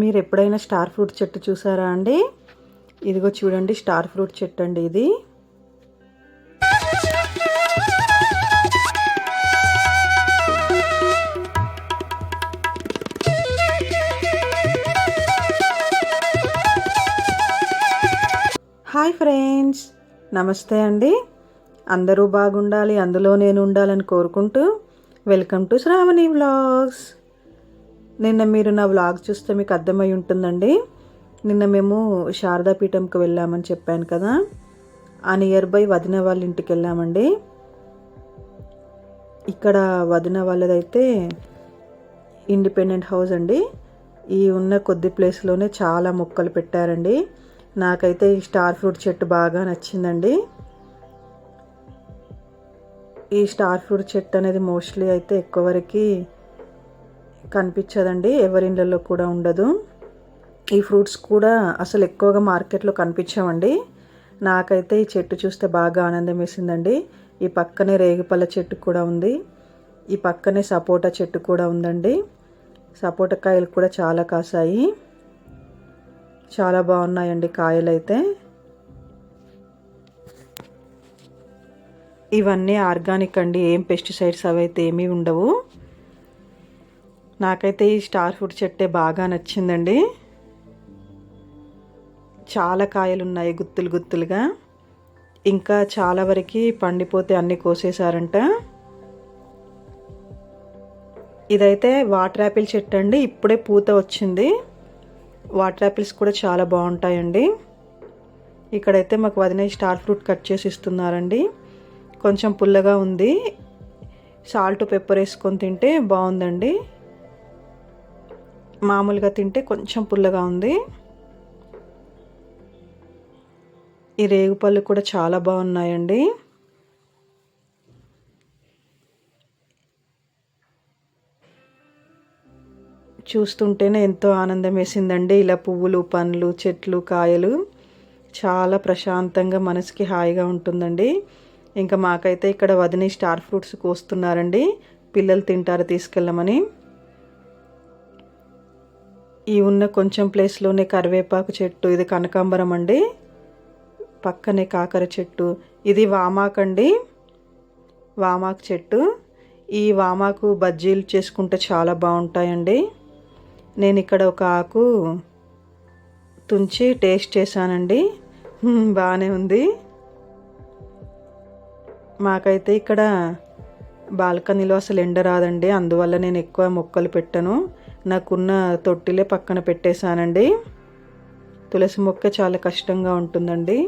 మీరు ఎప్పుడైనా star fruit చెట్టు చూసారా అండి? ఇదిగో చూడండి స్టార్ ఫ్రూట్ చెట్టు అండి ఇది. హాయ్ ఫ్రెండ్స్ నమస్తే అండి. అందరూ బాగుండాలి అందులో నేను ఉండాలని కోరుకుంటూ వెల్కమ్ టు శ్రావణి వ్లాగ్స్. నిన్న మీరు నా వ్లాగ్ చూస్తే మీకు అర్థమై ఉంటుందండి. నిన్న మేము శారదాపీఠంకి వెళ్ళామని చెప్పాను కదా. ఆ నియర్ బై వదిన వాళ్ళ ఇంటికి వెళ్ళామండి. ఇక్కడ వదిన వాళ్ళదైతే ఇండిపెండెంట్ హౌస్ అండి. ఈ ఉన్న కొద్ది ప్లేస్లోనే చాలా మొక్కలు పెట్టారండి. నాకైతే ఈ స్టార్ ఫ్రూట్ చెట్టు బాగా నచ్చిందండి. ఈ స్టార్ ఫ్రూట్ చెట్టు అనేది మోస్ట్లీ అయితే ఎక్కువ వరకు కనిపించదండి ఎవరిళ్ళల్లో కూడా ఉండదు. ఈ ఫ్రూట్స్ కూడా అసలు ఎక్కువగా మార్కెట్లో కనిపించవండి. నాకైతే ఈ చెట్టు చూస్తే బాగా ఆనందం వేసిందండి. ఈ పక్కనే రేగుపల్ల చెట్టు కూడా ఉంది. ఈ పక్కనే సపోటా చెట్టు కూడా ఉందండి. సపోటా కాయలు కూడా చాలా కాసాయి. చాలా బాగున్నాయండి కాయలు అయితే ఇవన్నీ ఆర్గానిక్ అండి ఏం పెస్టిసైడ్స్ అవి అయితే ఏమీ ఉండవు. నాకైతే ఈ స్టార్ ఫ్రూట్ చెట్టే బాగా నచ్చిందండి. చాలా కాయలు ఉన్నాయి గుత్తులు గుత్తులుగా. ఇంకా చాలా వరకు పండిపోతే అన్నీ కోసేశారంట. ఇదైతే వాటర్ యాపిల్ చెట్టు అండి ఇప్పుడే పూత వచ్చింది. వాటర్ యాపిల్స్ కూడా చాలా బాగుంటాయండి. ఇక్కడైతే మాకు వదిన స్టార్ ఫ్రూట్ కట్ చేసి ఇస్తున్నారండి. కొంచెం పుల్లగా ఉంది. సాల్ట్ పెప్పర్ వేసుకొని తింటే బాగుందండి. మామూలుగా తింటే కొంచెం పుల్లగా ఉంది. ఈ రేగుపళ్ళు కూడా చాలా బాగున్నాయండి. చూస్తుంటేనే ఎంతో ఆనందం వేసిందండి. ఇలా పువ్వులు పండ్లు చెట్లు కాయలు చాలా ప్రశాంతంగా మనసుకి హాయిగా ఉంటుందండి. ఇంకా మాకైతే ఇక్కడ వదిని స్టార్ ఫ్రూట్స్ కోస్తున్నారండి. పిల్లలు తింటారు తీసుకెళ్ళమని. ఈ ఉన్న కొంచెం ప్లేస్లోనే కరివేపాకు చెట్టు ఇది కనకాంబరం అండి. పక్కనే కాకర చెట్టు ఇది వామాకండి వామాకు చెట్టు. ఈ వామాకు బజ్జీలు చేసుకుంటే చాలా బాగుంటాయండి. నేను ఇక్కడ ఒక ఆకు తుంచి టేస్ట్ చేశానండి. బాగానే ఉంది. మాకైతే ఇక్కడ బాల్కనీలో అసలు ఎండ రాదండి అందువల్ల నేను ఎక్కువ మొక్కలు పెట్టను. నాకున్న తొట్టిలే పక్కన పెట్టేశానండి. తులసి మొక్క చాలా కష్టంగా ఉంటుందండి.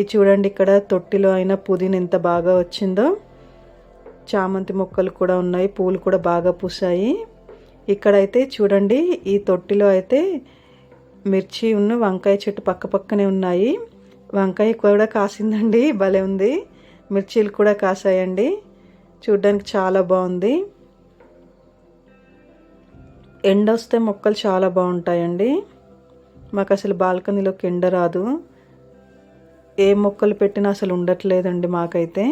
ఇది చూడండి ఇక్కడ తొట్టిలో అయినా పుదీన ఎంత బాగా వచ్చిందో. చామంతి మొక్కలు కూడా ఉన్నాయి పూలు కూడా బాగా పూసాయి ఇక్కడైతే చూడండి ఈ తొట్టిలో అయితే మిర్చి ఉన్న వంకాయ చెట్టు పక్క పక్కనే ఉన్నాయి. వంకాయ కూడా కాసిందండి భలే ఉంది. మిర్చీలు కూడా కాసాయండి. చూడడానికి చాలా బాగుంది. ఎండ వస్తే మొక్కలు చాలా బాగుంటాయండి. మాకు అసలు బాల్కనీలోకి ఎండ రాదు. ఏ మొక్కలు పెట్టినా అసలు ఉండట్లేదండి మాకైతే.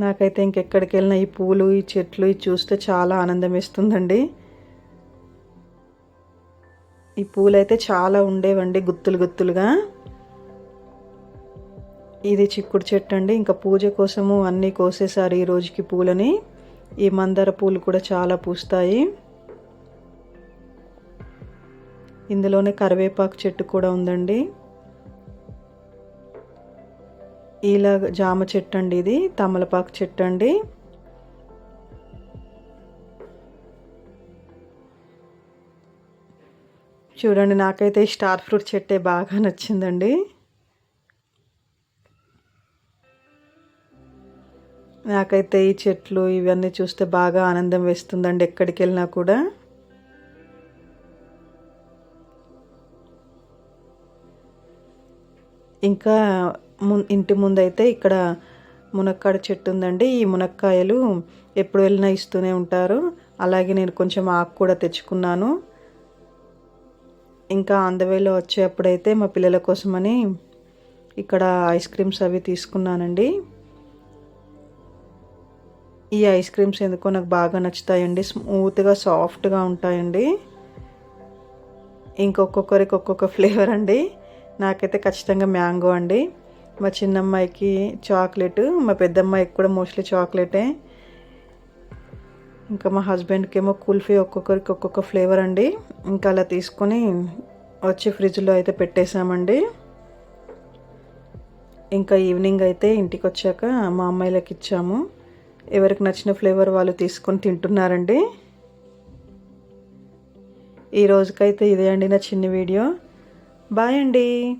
నాకైతే ఇంకెక్కడికి వెళ్ళినా ఈ పూలు ఈ చెట్లు ఇవి చూస్తే చాలా ఆనందం ఇస్తుందండి ఈ పూలైతే చాలా ఉండేవండి గుత్తులు గుత్తులుగా. ఇది చిక్కుడు చెట్టు అండి ఇంకా పూజ కోసము అన్నీ కోసేసారు ఈ రోజుకి పూలని. ఈ మందార పూలు కూడా చాలా పూస్తాయి. ఇందులోనే కరివేపాకు చెట్టు కూడా ఉందండి. ఇలా జామ చెట్టు అండి ఇది తమలపాకు చెట్టు అండి. చూడండి నాకైతే స్టార్ ఫ్రూట్ చెట్టే బాగా నచ్చిందండి. నాకైతే ఈ చెట్లు ఇవన్నీ చూస్తే బాగా ఆనందం వేస్తుందండి ఎక్కడికి వెళ్ళినా కూడా. ఇంకా ము ఇంటి ముందైతే ఇక్కడ మునక్కాడ చెట్టు ఉందండి. ఈ మునక్కాయలు ఎప్పుడు వెళ్ళినా ఇస్తూనే ఉంటారు. అలాగే నేను కొంచెం ఆకు కూడా తెచ్చుకున్నాను. ఇంకా ఆంధ్రవేలో వచ్చేప్పుడైతే మా పిల్లల కోసమని ఇక్కడ ఐస్ క్రీమ్స్ అవి తీసుకున్నానండి. ఈ ఐస్ క్రీమ్స్ ఎందుకో నాకు బాగా నచ్చుతాయండి. స్మూత్గా సాఫ్ట్గా ఉంటాయండి. ఇంకొక్కొక్కరికి ఒక్కొక్క ఫ్లేవర్ అండి. నాకైతే ఖచ్చితంగా మ్యాంగో అండి. మా చిన్నమ్మాయికి చాక్లెట్ మా పెద్దమ్మాయికి కూడా మోస్ట్లీ చాక్లెటే. ఇంకా మా హస్బెండ్కి ఏమో కుల్ఫీ ఒక్కొక్కరికి ఒక్కొక్క ఫ్లేవర్ అండి. ఇంకా అలా తీసుకొని వచ్చి ఫ్రిడ్జ్లో అయితే పెట్టేశామండి ఇంకా ఈవినింగ్ అయితే ఇంటికి వచ్చాక మా అమ్మాయిలకు ఇచ్చాము. ఎవరికి నచ్చిన ఫ్లేవర్ వాళ్ళు తీసుకొని తింటున్నారండి. ఈ రోజుకైతే ఇదే అండి నా చిన్న వీడియో. బాయ్ అండి.